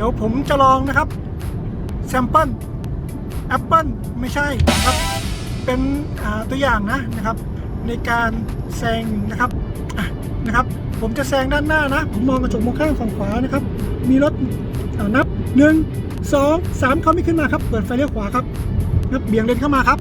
ดี๋ยวผมจะลองนะครับแซมเปิลแอปเปิลไม่ใช่นะครับ เป็นตัวอย่างนะนะครับ ในการแซงนะครับนะครับ ผมจะแซงด้านหน้านะ ผมมองกระจกมองข้างฝั่งขวานะครับ มีรถนับหนึ่งสองสามเขาไม่ขึ้นมาครับ เปิดไฟเลี้ยวขวาครับนับเบี่ยงเลนเข้ามาครับ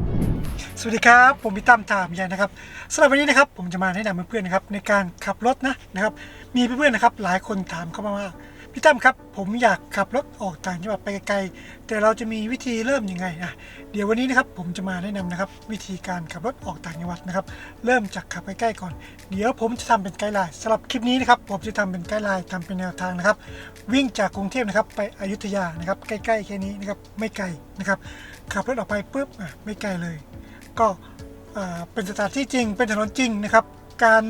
สวัสดีครับ ผมพี่ตั้มถามใหญ่นะครับสำหรับวันนี้นะครับ ผมจะมาแนะนำเพื่อนๆนะครับ ในการขับรถนะนะครับ มีเพื่อนๆนะครับ หลายคนถามเข้ามาว่า พี่ตั้มครับ ผมอยากขับรถออกต่างจังหวัดไปไกลๆแต่เราจะมีวิธีเริ่มยังไงอะเดี๋ยววันนี้นะครับผมจะมาแนะนำนะครับ วิธีการขับรถออกต่างจังหวัดนะครับ เริ่มจากขับใกล้ๆก่อน เดี๋ยวผมจะทำเป็นไกด์ไลน์สำหรับคลิปนี้นะครับผมจะทำเป็นไกด์ไลน์ทำเป็นแนวทางนะครับ วิ่งจากกรุงเทพนะครับไปอยุธยานะครับใกล้ๆแค่นี้นะครับไม่ไกลนะครับขับรถออกไปปุ๊บอะไม่ไกลเลย ก็อ่าเป็นสถานที่จริงเป็นถนนจริงนะครับ การ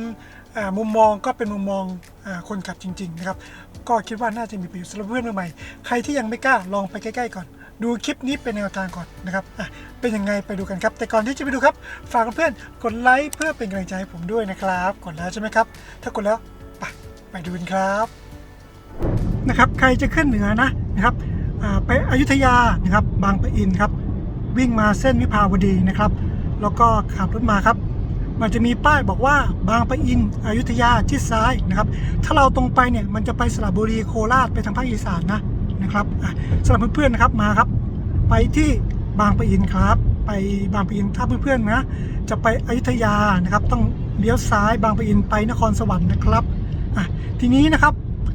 มุมมองก็เป็นมุมมองอคนขับจริง ๆ นะครับ ก็คิดว่าน่าจะมีประโยชน์สำหรับเพื่อนใหม่ๆใครที่ยังไม่กล้าลองไปใกล้ๆก่อน ดูคลิปนี้เป็นแนวทางก่อนนะครับเป็นยังไงไปดูกันครับ แต่ก่อนที่จะไปดูครับ ฝากเพื่อนกดไลค์เพื่อเป็นกำลังใจให้ผมด้วยนะครับ กดแล้วใช่ไหมครับ ถ้ากดแล้วไปไปดูกันครับนะครับใครจะขึ้นเหนือนะนะครับไปอยุธยานะครับบางปะอินครับวิ่งมาเส้นวิภาวดีนะครับ แล้วก็ขับรถมาครับ มันจะมีป้ายบอกว่าบางปะอินอยุธยาชิดซ้ายนะครับ ถ้าเราตรงไปเนี่ยมันจะไปสระบุรีโคราชไปทางภาคอีสานนะนะครับสำหรับเพื่อนๆนะครับมาครับ ไปที่บางปะอินครับ ไปบางปะอินถ้าเพื่อนๆนะจะไปอยุธยานะครับ ต้องเลี้ยวซ้ายบางปะอินไปนครสวรรค์นะครับทีนี้นะครับ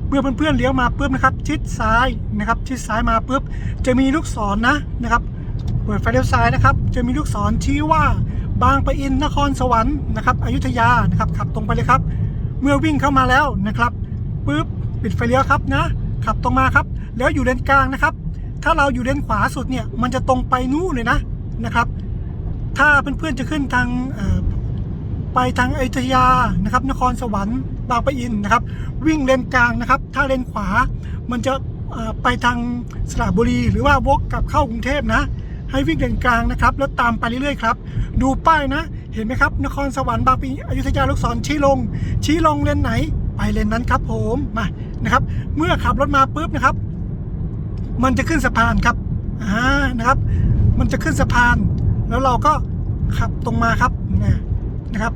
เมื่อเพื่อนๆเลี้ยวมาปุ๊บนะครับ ชิดซ้ายนะครับ ชิดซ้ายมาปุ๊บจะมีลูกศรนะนะครับ เปิดไฟเลี้ยวซ้ายนะครับ จะมีลูกศรชี้ว่า บางปะอินนครสวรรค์นะครับอยุธยานะครับขับตรงไปเลยครับ เมื่อวิ่งเข้ามาแล้วนะครับปุ๊บปิดไฟเลี้ยวครับนะ ขับตรงมาครับ แล้วอยู่เลนกลางนะครับ ถ้าเราอยู่เลนขวาสุดเนี่ยมันจะตรงไปนู่นเลยนะนะครับ ถ้าเพื่อนๆจะขึ้นทางไปทางอยุธยานะครับ นครสวรรค์บางปะอินนะครับ วิ่งเลนกลางนะครับ ถ้าเลนขวามันจะไปทางสระบุรีหรือว่าวกกลับเข้ากรุงเทพนะ ให้วิ่งเลนกลางนะครับแล้วตามไปเรื่อยๆครับดูป้ายนะ เห็นไหมครับ นครสวรรค์บางปะอินอยุธยาลูกศรชี้ลง ชี้ลงเลนไหน ไปเลนนั้นครับผมมานะครับ เมื่อขับรถมาปุ๊บนะครับ มันจะขึ้นสะพานครับอ่านะครับ มันจะขึ้นสะพาน แล้วเราก็ขับตรงมาครับนะนะครับ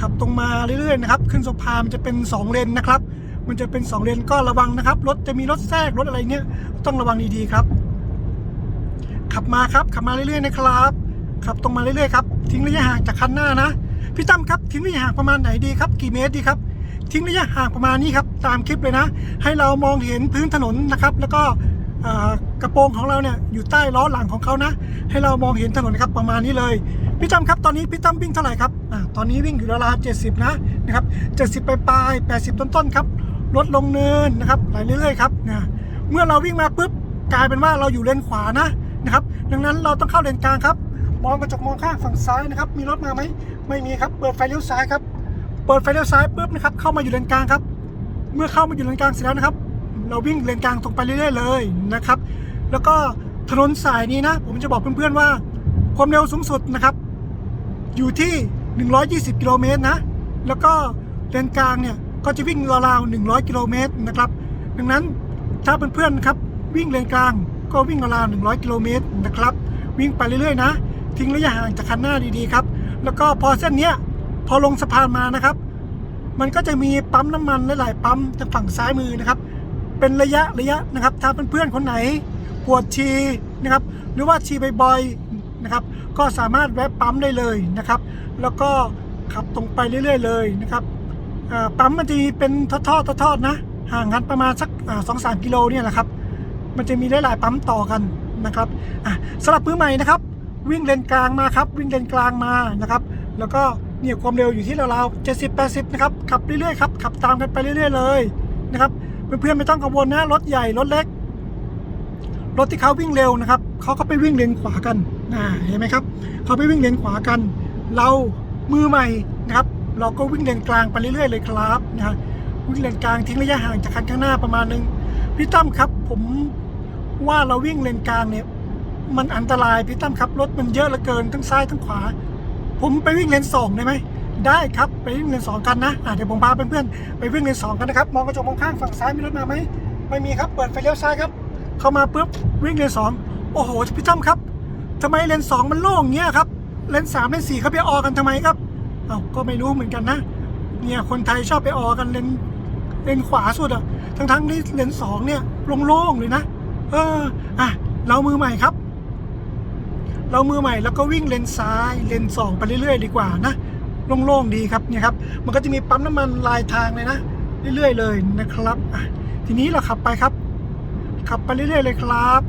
ขับตรงมาเรื่อยๆนะครับ ขึ้นสะพานมันจะเป็น 2 เลนนะครับ มันจะเป็น 2 เลนก็ระวังนะครับ รถจะมีรถแทรกรถอะไรเนี้ยต้องระวังดีๆครับ ขับมาครับ ขับมาเรื่อยๆนะครับ ขับตรงมาเรื่อยๆครับ ทิ้งระยะห่างจากคันหน้านะ พี่ตั้มครับ ทิ้งระยะห่างประมาณไหนดีครับ กี่เมตรดีครับ ทิ้งระยะห่างประมาณนี้ครับ ตามคลิปเลยนะ ให้เรามองเห็นพื้นถนนนะครับ แล้วก็กระโปรงของเราเนี่ยอยู่ใต้ล้อหลังของเขานะ ให้เรามองเห็นถนนนะครับประมาณนี้เลย พี่ตั้มครับตอนนี้พี่ตั้มวิ่งเท่าไหร่ครับอ่าตอนนี้วิ่งอยู่ราวๆเจ็ดสิบนะนะครับเจ็ดสิบปลายๆแปดสิบต้นๆครับลดลงเนินนะครับไหลเรื่อยๆครับนะเมื่อเราวิ่งมาปุ๊บกลายเป็นว่าเราอยู่เลนขวานะ นะครับ ดังนั้นเราต้องเข้าเลนกลางครับ มองกระจกมองข้างฝั่งซ้ายนะครับ มีรถมาไหมไม่มีครับ เปิดไฟเลี้ยวซ้ายครับ เปิดไฟเลี้ยวซ้ายปุ๊บนะครับ เข้ามาอยู่เลนกลางครับ เมื่อเข้ามาอยู่เลนกลางเสร็จแล้วนะครับ เราวิ่งเลนกลางตรงไปเรื่อยๆเลยนะครับ แล้วก็ถนนสายนี้นะ ผมจะบอกเพื่อนๆว่า ความเร็วสูงสุดนะครับ อยู่ที่ 120 กิโลเมตรนะ แล้วก็เลนกลางเนี่ยก็จะวิ่งราวๆ100 กิโลเมตรนะครับ ดังนั้นถ้าเพื่อนๆนะครับวิ่งเลนกลาง ก็วิ่งราวๆ100 กิโลเมตรนะครับ วิ่งไปเรื่อยๆนะ ทิ้งระยะห่างจากคันหน้าดีๆครับ แล้วก็พอเส้นเนี้ยพอลงสะพานมานะครับ มันก็จะมีปั๊มน้ำมันหลายๆปั๊มทางฝั่งซ้ายมือนะครับ เป็นระยะระยะนะครับ ถ้าเพื่อนๆคนไหนปวดชีนะครับ หรือว่าชีบ่อยๆนะครับ ก็สามารถแวะปั๊มได้เลยนะครับ แล้วก็ขับตรงไปเรื่อย ๆ เลยนะครับปั๊มมันจะมีเป็นทอดๆทอดๆนะห่างกันประมาณสักสองสามกิโลเนี่ยแหละครับ มันจะมีหลายๆปั๊มต่อกันนะครับอะสำหรับมือใหม่นะครับ วิ่งเลนกลางมาครับวิ่งเลนกลางมานะครับ แล้วก็เนี่ยความเร็วอยู่ที่ราวๆ70 80นะครับขับเรื่อยๆครับขับตามกันไปเรื่อย ๆ เลยนะครับเพื่อนๆไม่ต้องกังวลนะรถใหญ่รถเล็กรถที่เขาวิ่งเร็วนะครับเขาก็ไปวิ่งเลนขวากันนะเห็นไหมครับเขาไปวิ่งเลนขวากัน เรามือใหม่นะครับ เราก็วิ่งเลนกลางไปเรื่อยๆเลยครับนะฮะวิ่งเลนกลางทิ้งระยะห่างจากคันข้างหน้าประมาณนึงพี่ตั้มครับผม ว่าเราวิ่งเลนกลางเนี่ย มันอันตรายพี่ตั้มครับรถมันเยอะเหลือเกินทั้งซ้ายทั้งขวา ผมไปวิ่งเลนสองได้ไหมได้ครับไปวิ่งเลนสองกันนะอะเดี๋ยวผมพาเพื่อนๆไปวิ่งเลนสองกันนะครับมองกระจกมองข้างฝั่งซ้ายมีรถมาไหมไม่มีครับเปิดไฟเลี้ยวซ้ายครับ เข้ามาปุ๊บวิ่งเลนสองโอ้โหพี่ตั้มครับทำไมเลนสองมันโล่งเงี้ยครับเลนสามเลนสี่เขาไปออกันทำไมครับเอาก็ไม่รู้เหมือนกันนะ เนี่ยคนไทยชอบไปออกันเลนเลนขวาสุดอะทั้งทั้งๆที่เลนสองเนี่ยโล่งๆเลยนะ เอออะเรามือใหม่ครับ เรามือใหม่แล้วก็วิ่งเลนซ้ายเลนสองไปเรื่อยๆ ดีกว่านะโล่งๆดีครับเนี่ยครับ มันก็จะมีปั๊มน้ำมันลายทางเลยนะเรื่อยๆเลยนะครับทีนี้เราขับไปครับ ขับไปเรื่อยๆเลยครับ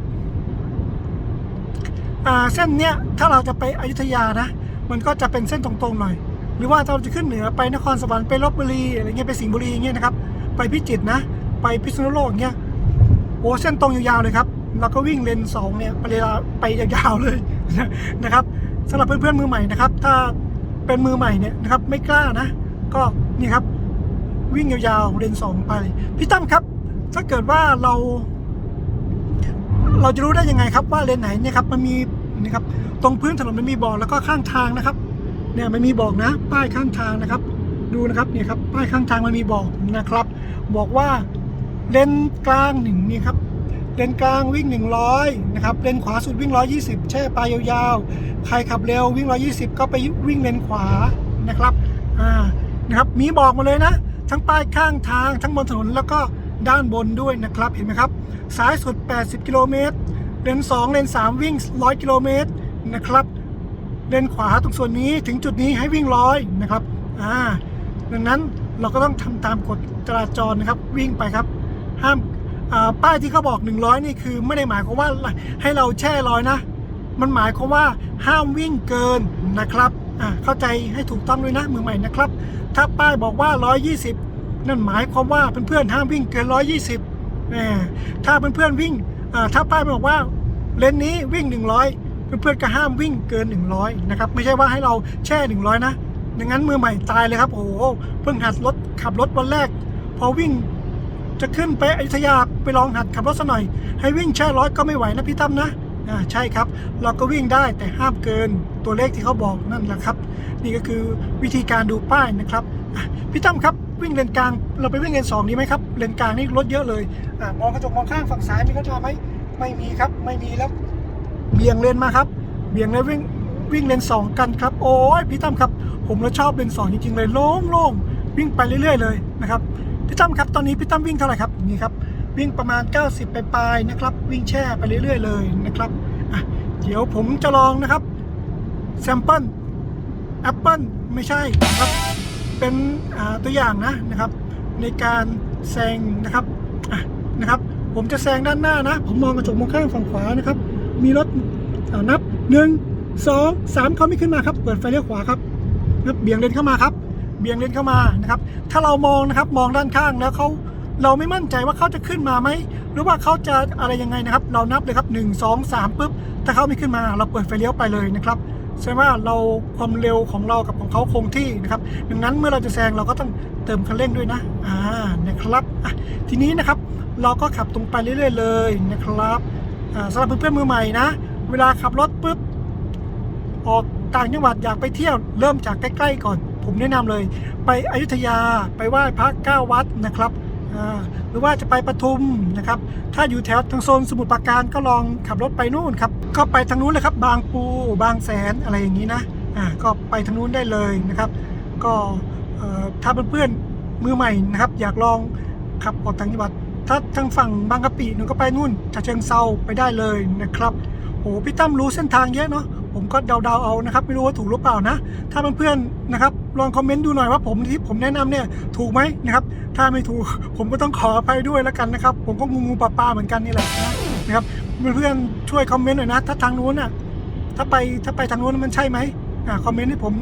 เส้นเนี้ยถ้าเราจะไปอยุธยานะ มันก็จะเป็นเส้นตรงๆหน่อย หรือว่าถ้าเราจะขึ้นเหนือไปนครสวรรค์ไปลบบุรีอะไรเงี้ยไปสิงห์บุรีเงี้ยนะครับ ไปพิจิตรนะ ไปพิษณุโลกเงี้ย โอ้เส้นตรงยาวๆเลยครับเราก็วิ่งเลนสองเนี่ยไปเลยไปยาวๆเลยนะครับสำหรับเพื่อนๆมือใหม่นะครับ ถ้าเป็นมือใหม่เนี่ยนะครับไม่กล้านะ ก็นี่ครับวิ่งยาวๆเลนสองไปพี่ตั้มครับ ถ้าเกิดว่าเรา เราจะรู้ได้ยังไงครับว่าเลนไหนเนี่ยครับมันมีนี่ครับตรงพื้นถนนมันมีบอกแล้วก็ข้างทางนะครับ เนี่ยมันมีบอกนะ ป้ายข้างทางนะครับ ดูนะครับเนี่ยครับป้ายข้างทางมันมีบอกนะครับ บอกว่า เลนกลางหนึ่งนี่ครับเลนกลางวิ่ง 100 นะครับ เลนขวาสุดวิ่ง 120 แช่ปลายยาวๆ ใครขับเร็ววิ่ง 120 ก็ไปวิ่งเลนขวานะครับ อ่า นะครับ มีบอกมาเลยนะ ทั้งป้ายข้างทาง ทั้งบนถนนแล้วก็ด้านบนด้วยนะครับ เห็นไหมครับ ซ้ายสุด 80 กิโลเมตร เลน 2 เลน 3 วิ่ง 100 กิโลเมตรนะครับ เลนขวาตรงส่วนนี้ถึงจุดนี้ให้วิ่งร้อยนะครับ อ่า ดังนั้นเราก็ต้องทำตามกฎจราจรนะครับ วิ่งไปครับ ห้ามป้ายที่เขาบอก 100 นี่คือไม่ได้หมายความว่าให้เราแช่ร้อยนะ มันหมายความว่าห้ามวิ่งเกินนะครับเข้าใจให้ถูกต้องด้วยนะมือใหม่นะครับ ถ้าป้ายบอกว่า 120 นั่นหมายความว่าเพื่อนๆห้ามวิ่งเกิน 120ถ้าเพื่อนๆวิ่งอ่าถ้าป้ายบอกว่าเลนนี้วิ่ง 100 เพื่อนๆก็ห้ามวิ่งเกิน 100 นะครับ ไม่ใช่ว่าให้เราแช่ 100 นะอย่างนั้นมือใหม่ตายเลยครับ โอ้โหเพิ่งหัดรถขับรถวันแรก พอวิ่ง จะขึ้นไปอยุธยาไปลองหัดขับรถสักหน่อย ให้วิ่งแช่ร้อยก็ไม่ไหวนะพี่ตั้มนะอ่าใช่ครับ เราก็วิ่งได้แต่ห้ามเกินตัวเลขที่เขาบอกนั่นแหละครับ นี่ก็คือวิธีการดูป้ายนะครับพี่ตั้มครับวิ่งเลนกลาง เราไปวิ่งเลนสองดีไหมครับเลนกลางนี่รถเยอะเลยอ่ามองกระจกมองข้างฝั่งซ้ายมีกระจกไหมไม่มีครับไม่มีแล้วเบี่ยงเลนมาครับเบี่ยงเลยวิ่งวิ่งเลนสองกันครับ โอ้ยพี่ตั้มครับ ผมเราชอบเลนสองจริงๆเลยโล่งโล่งวิ่งไปเรื่อย ๆ เลยนะครับ พี่ตั้มครับตอนนี้พี่ตั้มวิ่งเท่าไหร่ครับนี่ครับวิ่งประมาณ 90 ไปปลายนะครับ วิ่งแช่ไปเรื่อย ๆ เลยนะครับเดี๋ยวผมจะลองนะครับแซมเปิลแอปเปิลไม่ใช่นะครับเป็นตัวอย่างนะนะครับ ในการแซงนะครับนะครับ ผมจะแซงด้านหน้านะ ผมมองกระจกมองข้างฝั่งขวานะครับ มีรถนับหนึ่งสองสามเขาไม่ขึ้นมาครับ เปิดไฟเลี้ยวขวาครับนับเบี่ยงเลนเข้ามาครับ เบี่ยงเลนเข้ามานะครับ ถ้าเรามองนะครับมองด้านข้างแล้วเขาเราไม่มั่นใจว่าเขาจะขึ้นมาไหมหรือว่าเขาจะอะไรยังไงนะครับ เรานับเลยครับ1 2 3ปุ๊บถ้าเขาไม่ขึ้นมาเราเปิดไฟเลี้ยวไปเลยนะครับแสดงว่าเราความเร็วของเรากับของเขาคงที่นะครับ ดังนั้นเมื่อเราจะแซงเราก็ต้องเติมคันเร่งด้วยนะอ่านะครับทีนี้นะครับเราก็ขับตรงไปเรื่อยๆเลยนะครับสำหรับเพื่อนๆมือใหม่นะ เวลาขับรถปุ๊บออกต่างจังหวัดอยากไปเที่ยวเริ่มจากใกล้ ๆ ก่อน ผมแนะนำเลย ไปอยุธยาไปไหว้พระเก้าวัดนะครับหรือว่าจะไปปทุมนะครับ ถ้าอยู่แถวทางโซนสมุทรปราการก็ลองขับรถไปนู่นครับ ก็ไปทางนู้นเลยครับ บางปูบางแสนอะไรอย่างนี้นะอ่าก็ไปทางนู้นได้เลยนะครับ ก็เอ่อถ้าเพื่อนๆมือใหม่นะครับ อยากลองขับออกต่างจังหวัด ถ้าทางฝั่งบางกะปิหนูก็ไปนู่นฉะเชิงเซาไปได้เลยนะครับโอ้พี่ตั้มรู้เส้นทางเยอะเนาะผมก็เดาๆเอานะครับ ไม่รู้ว่าถูกหรือเปล่านะ ถ้าเพื่อนๆนะครับ ลองคอมเมนต์ดูหน่อยว่าผมที่ผมแนะนำเนี่ยถูกไหมนะครับ ถ้าไม่ถูกผมก็ต้องขออภัยด้วยแล้วกันนะครับ ผมก็งูงูปลาปลาเหมือนกันนี่แหละนะครับเพื่อนๆช่วยคอมเมนต์หน่อยนะถ้าทางนู้นอะถ้าไปถ้าไปทางนู้นมันใช่ไหมอ่าคอมเมนต์ให้ผม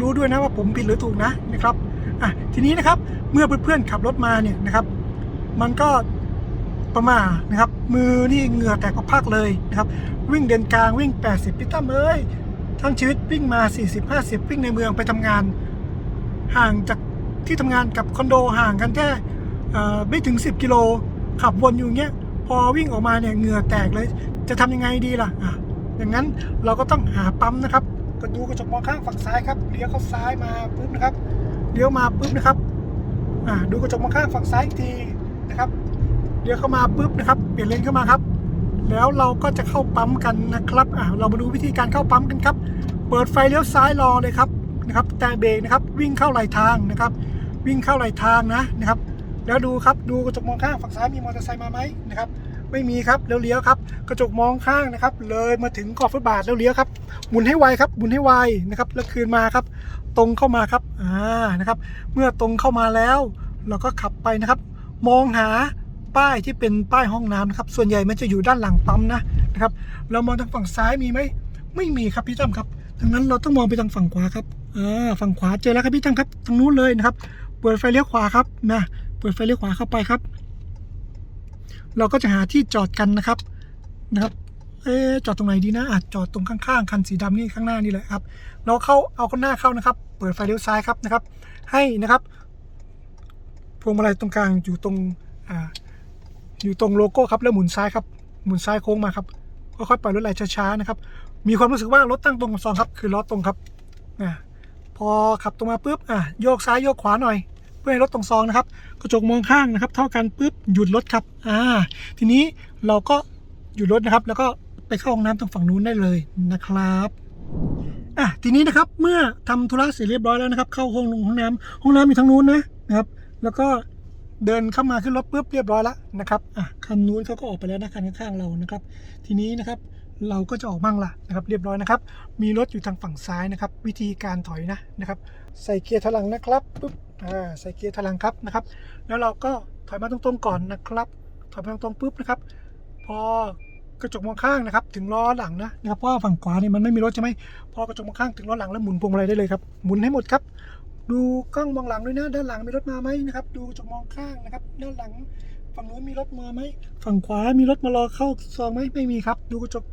รู้ด้วยนะว่าผมผิดหรือถูกนะนะครับอะทีนี้นะครับเมื่อเพื่อนๆขับรถมาเนี่ยนะครับ มันก็ประมานะครับ มือนี่เหงื่อแตกก็พักเลยนะครับ วิ่งเดินกลางวิ่ง 80พี่ตั้มเอ้ย ทั้งชีวิตวิ่งมา 40 50 วิ่งในเมืองไปทำงาน ห่างจากที่ทำงานกับคอนโดห่างกันแค่ไม่ถึง 10 กิโล ขับวนอยู่เงี้ย พอวิ่งออกมาเนี่ยเหงื่อแตกเลย จะทำยังไงดีล่ะอะอย่างนั้นเราก็ต้องหาปั๊มนะครับก็ดูกระจกมองข้างฝั่งซ้ายครับเลี้ยวเข้าซ้ายมาปุ๊บนะครับเลี้ยวมาปุ๊บนะครับอ่าดูกระจกมองข้างฝั่งซ้ายอีกทีนะครับเลี้ยวเข้ามาปุ๊บนะครับ เปลี่ยนเลนเข้ามาครับ แล้วเราก็จะเข้าปั๊มกันนะครับอะเรามาดูวิธีการเข้าปั๊มกันครับ เปิดไฟเลี้ยวซ้ายรอเลยครับนะครับแต่เบรกนะครับวิ่งเข้าไหลทางนะครับ วิ่งเข้าไหลทางนะนะครับ แล้วดูครับดูกระจกมองข้างฝั่งซ้ายมีมอเตอร์ไซค์มาไหมนะครับไม่มีครับแล้วเลี้ยวครับกระจกมองข้างนะครับ เลยมาถึงขอบฟุตบาทแล้วเลี้ยวครับหมุนให้ไวครับหมุนให้ไวนะครับ แล้วคืนมาครับ ตรงเข้ามาครับอ่านะครับ เมื่อตรงเข้ามาแล้ว เราก็ขับไปนะครับ มองหา ป้ายที่เป็นป้ายห้องน้ำนะครับส่วนใหญ่มันจะอยู่ด้านหลังปั๊มนะนะครับเรามองทางฝั่งซ้ายมีไหมไม่มีครับพี่ตั้มครับดังนั้นเราต้องมองไปทางฝั่งขวาครับอ่าฝั่งขวาเจอแล้วครับพี่ตั้มครับทางนู้นเลยนะครับเปิดไฟเลี้ยวขวาครับนะเปิดไฟเลี้ยวขวาเข้าไปครับ เราก็จะหาที่จอดกันนะครับนะครับเอ๊จอดตรงไหนดีนะอาจจอดตรงข้างๆคันสีดำนี่ข้างหน้านี่แหละครับ เราเข้าเอาข้างหน้าเข้านะครับ เปิดไฟเลี้ยวซ้ายครับนะครับ ให้นะครับพวงมาลัยตรงกลางอยู่ตรงอ่า อยู่ตรงโลโก้ครับแล้วหมุนซ้ายครับหมุนซ้ายโค้งมาครับค่อยๆปล่อยรถไหลช้าๆนะครับมีความรู้สึกว่ารถตั้งตรงกับซองครับ คือล้อตรงครับอ่พอขับตรงมาปุ๊บอะโยกซ้ายโยกขวาหน่อย เพื่อให้รถตรงซองนะครับกระจกมองข้างนะครับ เท่ากันปุ๊บหยุดรถครับอ่าทีนี้เราก็หยุดรถนะครับ แล้วก็ไปเข้าห้องน้ำตรงฝั่งนู้นได้เลยนะครับอะทีนี้นะครับเมื่อทำธุระเสร็จเรียบร้อยแล้วนะครับ เข้าห้องห้องน้ำห้องน้ำมีทางนู้นนะนะครับ แล้วก็ เดินเข้ามาขึ้นรถปุ๊บเรียบร้อยแล้วนะครับอะคันนู้นเขาก็ออกไปแล้วนะคันข้างๆเรานะครับ ทีนี้นะครับเราก็จะออกบ้างละนะครับ เรียบร้อยนะครับ มีรถอยู่ทางฝั่งซ้ายนะครับ วิธีการถอยนะนะครับ ใส่เกียร์ถลังนะครับปุ๊บอ่าใส่เกียร์ถลังครับนะครับ แล้วเราก็ถอยมาตรงๆก่อนนะครับถอยมาตรงๆปุ๊บนะครับ พอกระจกมองข้างนะครับ ถึงล้อหลังนะนะครับเพราะฝั่งขวานี่มันไม่มีรถใช่ไหมพอกระจกมองข้างถึงล้อหลังแล้วหมุนพวงมาลัยได้เลยครับหมุนให้หมดครับ ดูกล้องมองหลังด้วยนะด้านหลังมีรถมาไหมนะครับ ดูกระจมองข้างนะครับ ด้านหลังฝั่งนู้นมีรถมาไหมฝั่งขวามีรถมารอเข้าซองไหมไม่มีครับ ดูกระจก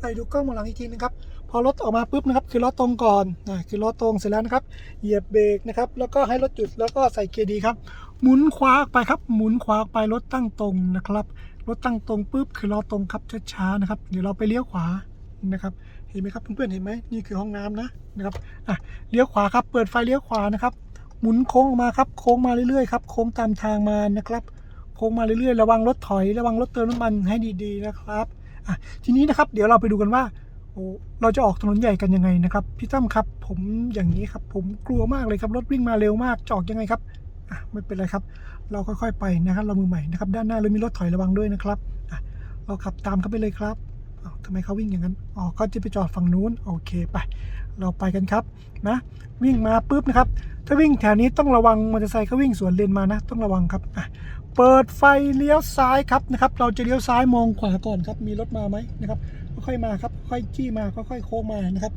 ไอ้ดูกล้องมองหลังอีกทีนึงครับ พอรถออกมาปุ๊บนะครับ คือล้อตรงก่อนนะคือล้อตรงเสร็จแล้วนะครับ เหยียบเบรกนะครับ แล้วก็ให้รถหยุดแล้วก็ใส่เกียร์ดีครับ หมุนขวาออกไปครับ หมุนขวาออกไปรถตั้งตรงนะครับ รถตั้งตรงปุ๊บคือล้อตรงครับช้าๆนะครับ เดี๋ยวเราไปเลี้ยวขวา นะครับ เห็นไหมครับเพื่อนๆเห็นไหมนี่คือห้องน้ำนะนะครับอะเลี้ยวขวาครับ เปิดไฟเลี้ยวขวานะครับ หมุนโค้งออกมาครับโค้งมาเรื่อยๆครับโค้งตามทางมานะครับ โค้งมาเรื่อยๆระวังรถถอยระวังรถเติมน้ำมันให้ดีๆนะครับอะทีนี้นะครับเดี๋ยวเราไปดูกันว่าโอ้เราจะออกถนนใหญ่กันยังไงนะครับพี่ตั้มครับ ผมอย่างนี้ครับ ผมกลัวมากเลยครับรถวิ่งมาเร็วมากจะออกยังไงครับอะไม่เป็นไรครับ เราค่อยๆไปนะครับ เรามือใหม่นะครับ ด้านหน้าเรามีรถถอยระวังด้วยนะครับอะเราขับตามเขาไปเลยครับ อ้าวทำไมเขาวิ่งอย่างนั้น อ๋อเขาจะไปจอดฝั่งนู้น โอเคไป เราไปกันครับนะ วิ่งมาปุ๊บนะครับ ถ้าวิ่งแถวนี้ต้องระวังมอเตอร์ไซค์เขาวิ่งสวนเลนมานะ ต้องระวังครับอะเปิดไฟเลี้ยวซ้ายครับนะครับ เราจะเลี้ยวซ้ายมองขวาก่อนครับ มีรถมาไหมนะครับค่อยมาครับ ค่อยจี้มาค่อยๆโค้งมานะครับ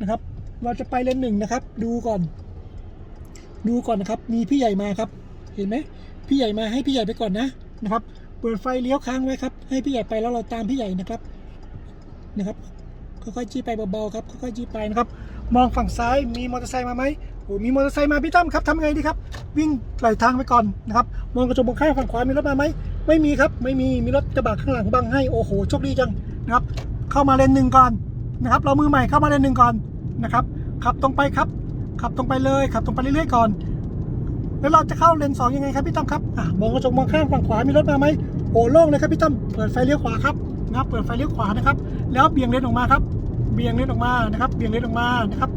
นะครับ เราจะไปเลนหนึ่งนะครับ ดูก่อน ดูก่อนนะครับ มีพี่ใหญ่มาครับ เห็นไหมพี่ใหญ่มาให้พี่ใหญ่ไปก่อนนะนะครับ เปิดไฟเลี้ยวค้างไว้ครับ ให้พี่ใหญ่ไปแล้วเราตามพี่ใหญ่นะครับ นะครับค่อยๆจี้ไปเบาๆครับค่อยๆจี้ไปนะครับมองฝั่งซ้ายมีมอเตอร์ไซค์มาไหมโอ้มีมอเตอร์ไซค์มาพี่ตั้มครับทำไงดีครับ วิ่งไหลทางไปก่อนนะครับมองกระจกมองข้างฝั่งขวามีรถมาไหมไม่มีครับไม่มีมีรถกระบะข้างหลังบังให้โอ้โหโชคดีจังนะครับเข้ามาเลนหนึ่งก่อนนะครับเรามือใหม่เข้ามาเลนหนึ่งก่อนนะครับขับตรงไปครับ ขับตรงไปเลยขับตรงไปเรื่อยๆก่อน แล้วเราจะเข้าเลนสองยังไงครับพี่ตั้มครับอะมองกระจกมองข้างฝั่งขวามีรถมาไหมโอ้โล่งเลยครับพี่ตั้มเปิดไฟเลี้ยวขวาครับ นะครับ เปิดไฟเลี้ยวขวานะครับ แล้วเบี่ยงเลนออกมาครับ เบี่ยงเลนออกมานะครับ เบี่ยงเลนออกมานะครับ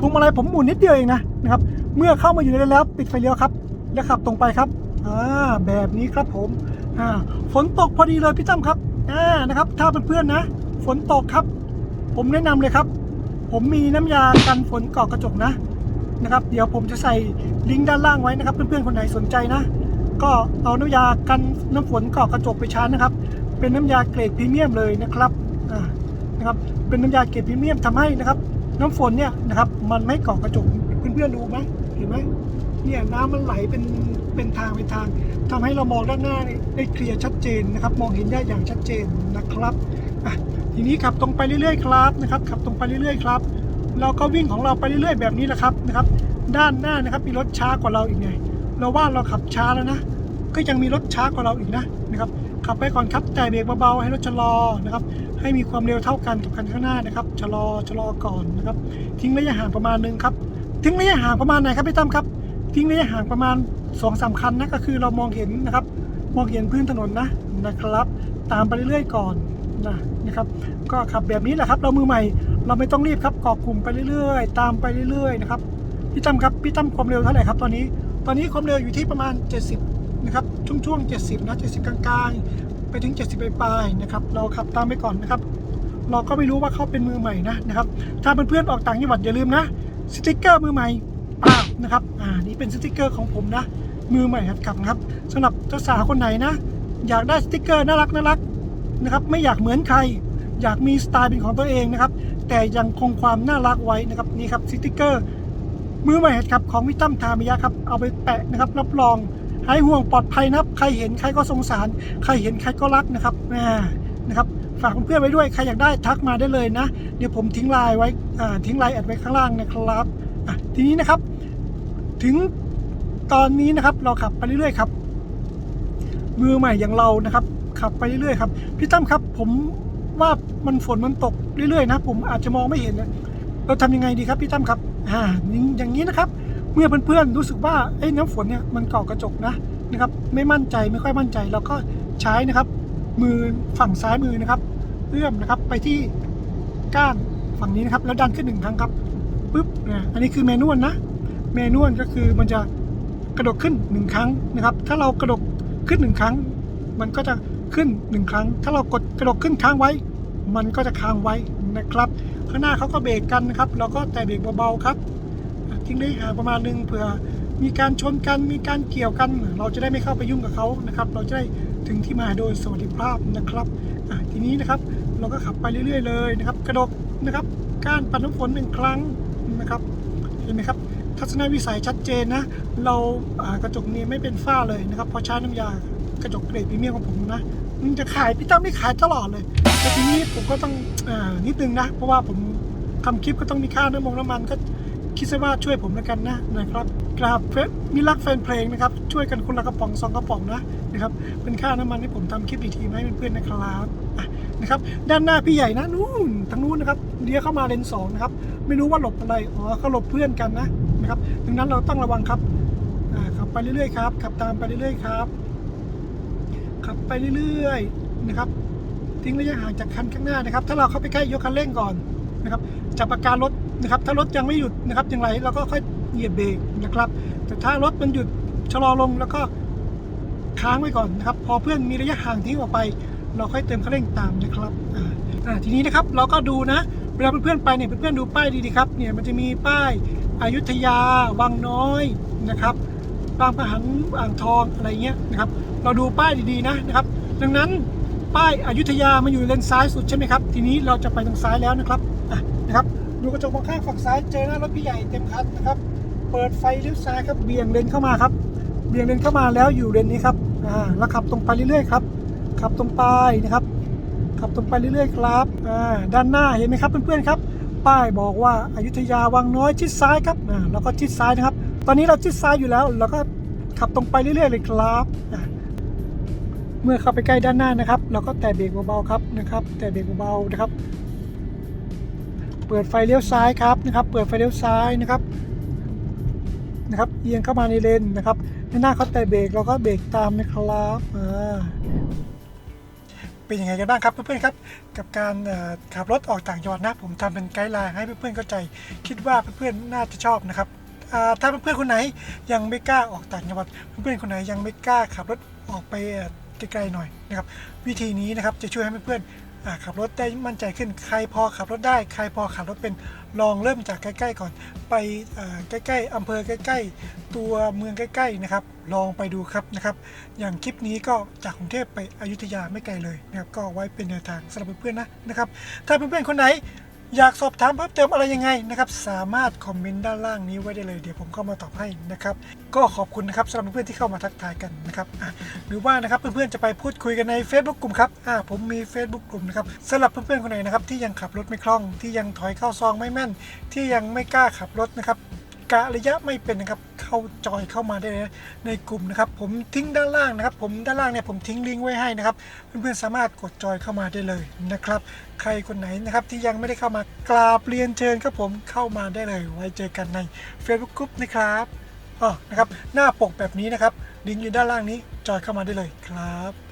พวงมาลัยผมหมุนนิดเดียวเองนะนะครับ เมื่อเข้ามาอยู่ในเลนแล้วปิดไฟเลี้ยวครับ แล้วขับตรงไปครับอ่าแบบนี้ครับผมอ่าฝนตกพอดีเลยพี่ตั้มครับอ่านะครับ ถ้าเพื่อนๆนะ ฝนตกครับ ผมแนะนำเลยครับ ผมมีน้ำยากันฝนเกาะกระจกนะนะครับ เดี๋ยวผมจะใส่ลิงก์ด้านล่างไว้นะครับ เพื่อนๆคนไหนสนใจนะก็เอาน้ำยากันน้ำฝนเกาะกระจกไปใช้นะครับ เป็นน้ำยาเกรดพรีเมียมเลยนะครับอ่านะครับเป็นน้ำยาเกรดพรีเมียมทำให้นะครับ น้ำฝนเนี่ยนะครับมันไม่เกาะกระจกเพื่อนๆดูไหมเห็นไหมเนี่ยน้ำมันไหลเป็นเป็นทางเป็นทางทำให้เรามองด้านหน้านี่ได้เคลียร์ชัดเจนนะครับ มองเห็นได้อย่างชัดเจนนะครับอะทีนี้ขับตรงไปเรื่อยๆครับนะครับขับตรงไปเรื่อยๆครับเราก็วิ่งของเราไปเรื่อยๆแบบนี้แหละครับนะครับ ด้านหน้านะครับมีรถช้ากว่าเราอีกไงเราว่าเราขับช้าแล้วนะ ก็ยังมีรถช้ากว่าเราอีกนะ ขับไปก่อนครับแต่เบรกเบาๆให้รถชะลอนะครับ ให้มีความเร็วเท่ากันกับคันข้างหน้านะครับชะลอชะลอก่อนนะครับ ทิ้งระยะห่างประมาณนึงครับ ทิ้งระยะห่างประมาณไหนครับพี่ตั้มครับ ทิ้งระยะห่างประมาณ2อสาคันนะก็คือเรามองเห็นนะครับ มองเห็นพื้นถนนนะนะครับ ตามไปเรื่อยๆก่อนนะนะครับ ก็ขับแบบนี้แหละครับ เรามือใหม่เราไม่ต้องรีบครับเกาะกลุ่มไปเรื่อยๆ ตามไปเรื่อยๆนะครับพี่ตั้มครับพี่ตั้มความเร็วเท่าไหร่ครับตอนนี้ ตอนนี้ความเร็วอยู่ที่ประมาณ 70 นะครับช่วงช่วงๆ70นะ70 กลางๆ ไปถึง 70ปลายๆนะครับเราขับตามไปก่อนนะครับ เราก็ไม่รู้ว่าเขาเป็นมือใหม่นะนะครับถ้าเพื่อนๆออกต่างจังหวัดอย่าลืมนะสติกเกอร์มือใหม่ป้านะครับอ่านี่เป็นสติกเกอร์ของผมนะ มือใหม่ครับกลับนะครับสำหรับเจ้าสาวคนไหนนะ อยากได้สติกเกอร์น่ารักน่ารักนะครับไม่อยากเหมือนใครอยากมีสไตล์เป็นของตัวเองนะครับ แต่ยังคงความน่ารักไว้นะครับนี่ครับสติกเกอร์มือใหม่ครับของวิตั้มทามิยะครับเอาไปแปะนะครับรับรอง หายห่วงปลอดภัยนะครับ ใครเห็นใครก็สงสาร ใครเห็นใครก็รักนะครับนะครับฝากเพื่อนๆไว้ด้วย ใครอยากได้ทักมาได้เลยนะ เดี๋ยวผมทิ้งไลน์ไว้ทิ้งไลน์แอดไว้ข้างล่างนะครับทีนี้นะครับ ถึงตอนนี้นะครับ เราขับไปเรื่อยๆครับ มือใหม่อย่างเรานะครับ ขับไปเรื่อยๆครับพี่ตั้มครับ ผมว่ามันฝนมันตกเรื่อยๆนะ ผมอาจจะมองไม่เห็นนะเราทำยังไงดีครับพี่ตั้มครับอ่าอย่างนี้นะครับ เมื่อเพื่อนๆรู้สึกว่าไอ้น้ำฝนเนี่ยมันเกาะกระจกนะนะครับ ไม่มั่นใจไม่ค่อยมั่นใจเราก็ใช้นะครับ มือฝั่งซ้ายมือนะครับเอื้อมนะครับไปที่ก้านฝั่งนี้นะครับ แล้วดันขึ้นหนึ่งครั้งครับปุ๊บนะอันนี้คือเมนวลนะเมนวลก็คือมันจะกระดกขึ้นหนึ่งครั้งนะครับ ถ้าเรากระดกขึ้นหนึ่งครั้ง มันก็จะขึ้นหนึ่งครั้ง ถ้าเรากดกระดกขึ้นค้างไว้ มันก็จะค้างไว้นะครับ ข้างหน้าเขาก็เบรกกันนะครับ เราก็แต่เบรกเบาๆครับ ทิ้งได้ห่าประมาณหนึงเผื่อมีการชนกันมีการเกี่ยวกัน เราจะได้ไม่เข้าไปยุ่งกับเขานะครับ เราจะได้ถึงที่มาโดยสวัสดิภาพนะครับทีนี้นะครับเราก็ขับไปเรื่อย ๆ เลยนะครับ กระดกนะครับก้านปัดน้ำฝนหนึ่งครั้งนะครับเห็นไหมครับทัศนวิสัยชัดเจนนะ เรากระจกนี้ไม่เป็นฝ้าเลยนะครับเพราะใช้น้ำยากระจกเกรดพรีเมียมของผมนะมันจะขายพี่ตั้มไม่ขายตลอดเลยแต่ทีนี้ผมก็ต้องอนิดนึงนะ เพราะว่าผมทำคลิปก็ต้องมีค่าน้ำมงน้ำมันก็ คิดซะว่าช่วยผมแล้วกันนะนะครับกราบเฟมิรักแฟนเพลงนะครับ ช่วยกันคนละกระป๋องสองกระป๋องนะนะครับเป็นค่าน้ำมันที่ผมทำคลิปดีๆมาให้เพื่อนๆนะครับนะครับ ด้านหน้าพี่ใหญ่นะนู่นทางนู้นนะครับเลี้ยวเข้ามาเลนสองนะครับ ไม่รู้ว่าหลบอะไรอ๋อเขาหลบเพื่อนกันนะนะครับดังนั้นเราต้องระวังครับขับไปเรื่อยๆครับขับตามไปเรื่อยๆครับขับไปเรื่อยๆนะครับ ทิ้งระยะห่างจากคันข้างหน้านะครับ ถ้าเราเข้าไปใกล้ยกคันเร่งก่อนนะครับจับอาการรถ นะครับ ถ้ารถยังไม่หยุดนะครับอย่างไรเราก็ค่อยเหยียบเบรกนะครับ แต่ถ้ารถมันหยุดชะลอลงแล้วก็ค้างไว้ก่อนนะครับ พอเพื่อนมีระยะห่างทิ้งออกไป เราค่อยเติมคันเร่งตามนะครับอ่าทีนี้นะครับเราก็ดูนะเวลาเพื่อนๆไปเนี่ยเพื่อนๆดูป้ายดีๆครับเนี่ยมันจะมีป้ายอายุทยาวังน้อยนะครับบางประหันอ่างทองอะไรเงี้ยนะครับ เราดูป้ายดีๆนะนะครับ ดังนั้นป้ายอายุทยามันอยู่เลนซ้ายสุดใช่ไหมครับ ทีนี้เราจะไปทางซ้ายแล้วนะครับะนะครับ ดูกระจกมองข้างฝั่งซ้ายเจอหน้ารถพี่ใหญ่เต็มคันนะครับ เปิดไฟเลี้ยวซ้ายครับเบี่ยงเลนเข้ามาครับ เบี่ยงเลนเข้ามาแล้วอยู่เลนนี้ครับอ่าแล้วขับตรงไปเรื่อยๆครับ ขับตรงไปนะครับ ขับตรงไปเรื่อยๆครับอ่าด้านหน้าเห็นไหมครับเพื่อนๆครับ ป้ายบอกว่าอายุทยาวังน้อยชิดซ้ายครับอ่าเราก็ชิดซ้ายนะครับ ตอนนี้เราชิดซ้ายอยู่แล้วเราก็ขับตรงไปเรื่อยๆเลยครับอ่าเมื่อเข้าไปใกล้ด้านหน้านะครับ เราก็แตะเบรกเบาๆครับนะครับ แตะเบรกเบาๆนะครับ เปิดไฟเลี้ยวซ้ายครับนะครับ เปิดไฟเลี้ยวซ้ายนะครับนะครับเอียงเข้ามาในเลนนะครับด้านหน้าเขาแตะเบรกเราก็เบรกตามนะครับอ่าเป็นยังไงกันบ้างครับเพื่อนๆครับ กับการขับรถออกต่างจังหวัดนะผมทำเป็นไกด์ไลน์ให้เพื่อนๆเข้าใจ คิดว่าเพื่อนๆน่าจะชอบนะครับถ้าเพื่อนๆคนไหนยังไม่กล้าออกต่างจังหวัด เพื่อนๆคนไหนยังไม่กล้าขับรถออกไปไกลๆหน่อยนะครับ วิธีนี้นะครับจะช่วยให้เพื่อนๆ ขับรถได้มั่นใจขึ้น ใครพอขับรถได้ ใครพอขับรถเป็นลองเริ่มจากใกล้ ๆ ก่อน ไปใกล้ๆอำเภอใกล้ ๆ ตัวเมืองใกล้ ๆ นะครับ ลองไปดูครับนะครับ อย่างคลิปนี้ก็จากกรุงเทพไปอยุธยาไม่ไกลเลยนะครับ ก็ไว้เป็นแนวทางสำหรับเพื่อนๆนะนะครับ ถ้าเพื่อนๆคนไหน อยากสอบถามเพิ่มเติมอะไรยังไงนะครับ สามารถคอมเมนต์ด้านล่างนี้ไว้ได้เลย เดี๋ยวผมเข้ามาตอบให้นะครับ ก็ขอบคุณนะครับสำหรับเพื่อนๆที่เข้ามาทักทายกันนะครับหรือว่านะครับเพื่อนๆจะไปพูดคุยกันใน Facebook กลุ่มครับอ่าผมมี Facebook กลุ่มนะครับสำหรับเพื่อนๆคนไหนนะครับที่ยังขับรถไม่คล่อง ที่ยังถอยเข้าซองไม่แม่น ที่ยังไม่กล้าขับรถนะครับกะระยะไม่เป็นนะครับ เข้าจอยเข้ามาได้เลยในกลุ่มนะครับ ผมทิ้งด้านล่างนะครับ ผมด้านล่างเนี่ยผมทิ้งลิงก์ไว้ให้นะครับ เพื่อนๆสามารถกดจอยเข้ามาได้เลยนะครับ ใครคนไหนนะครับที่ยังไม่ได้เข้ามากราบเรียนเชิญครับผมเข้ามาได้เลย ไว้เจอกันใน Facebook Group นะครับอ๋อนะครับหน้าปกแบบนี้นะครับลิงก์อยู่ด้านล่างนี้จอยเข้ามาได้เลยครับ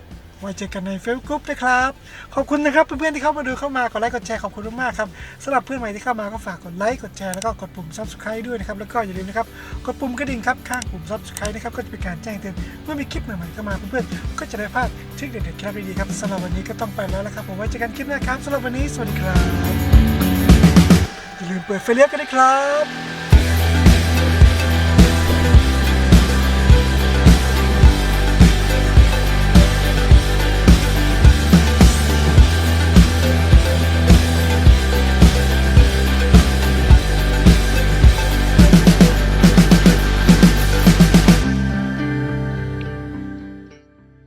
ไว้เจอกันในเฟซบุ๊กนะครับ ขอบคุณนะครับเพื่อนๆที่เข้ามาดูเข้ามากดไลค์กดแชร์ขอบคุณมากๆครับสำหรับเพื่อนใหม่ที่เข้ามาก็ฝากกดไลค์กดแชร์แล้วก็กดปุ่ม subscribe ด้วยนะครับแล้วก็อย่าลืมนะครับกดปุ่มกระดิ่งครับข้างปุ่ม subscribe นะครับก็จะเป็นการแจ้งเตือนเมื่อมีคลิปใหม่ๆเข้ามาเพื่อนๆก็จะได้พลาดทริคเด็ดๆเคล็ดลับดีๆครับสำหรับวันนี้ก็ต้องไปแล้วละครับผมไว้เจอกันคลิปหน้าครับสำหรับวันนี้สวัสดีครับอย่าลืมเปิดไฟเลี้ยวกันนะครับ